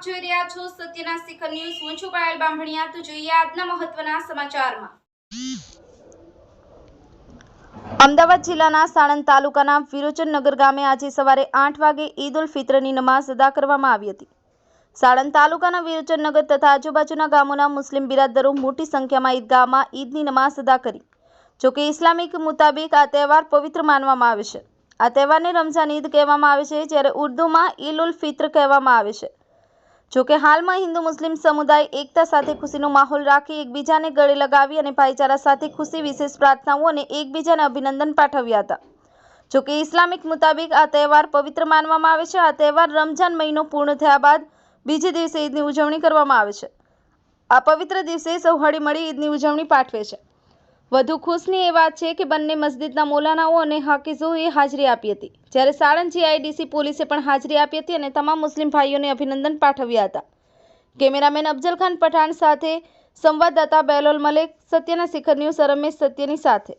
છો સત્યના શિખર ન્યૂઝ, હું છું પાયલ બાંભણિયા. તો જોઈએ આજના મહત્વના સમાચારમાં. અમદાવાદ જિલ્લાના સાણંદ તાલુકાના વિરોચનનગર ગામે આજે સવારે આઠ વાગે ઈદ ઉલ ફિત્રની નમાઝ અદા કરવામાં આવી હતી. સાણંદ તાલુકાના વિરોચનનગર તથા આજુબાજુના ગામોના મુસ્લિમ બિરાદરો મોટી સંખ્યામાં ઈદગાહમાં ઈદની નમાઝ અદા કરી. જોકે ઇસ્લામિક મુતાબિક આ તહેવાર પવિત્ર માનવામાં આવે છે. આ તહેવારને રમઝાન ઈદ કહેવામાં આવે છે, જ્યારે ઉર્દુમાં ઈલ ઉલ ફિત્ર કહેવામાં આવે છે. જોકે હાલમાં હિન્દુ મુસ્લિમ સમુદાય એકતા સાથે ખુશીનો માહોલ રાખી એકબીજાને ગળે લગાવી અને ભાઈચારા સાથે ખુશી વિશેષ પ્રાર્થનાઓ અને એકબીજાને અભિનંદન પાઠવ્યા હતા. જોકે ઇસ્લામિક મુતાબિક આ તહેવાર પવિત્ર માનવામાં આવે છે. આ તહેવાર રમઝાન મહિનો પૂર્ણ થયા બાદ બીજે દિવસે ઈદની ઉજવણી કરવામાં આવે છે. આ પવિત્ર દિવસે સૌ હળીમળી ઈદની ઉજવણી પાઠવે છે. વધુ ખુશની એ વાત છે કે બંને મસ્જિદના મૌલાનાઓ અને હાકીઝોએ હાજરી આપી હતી. જ્યારે સાણંદ જીઆઈડીસી પોલીસે પણ હાજરી આપી હતી અને તમામ મુસ્લિમ ભાઈઓને અભિનંદન પાઠવ્યા હતા. કેમેરામેન અફજલ ખાન પઠાણ સાથે સંવાદદાતા બેલોલ મલેક, સત્યના શિખર ન્યૂઝ રમેશ સત્યની સાથે.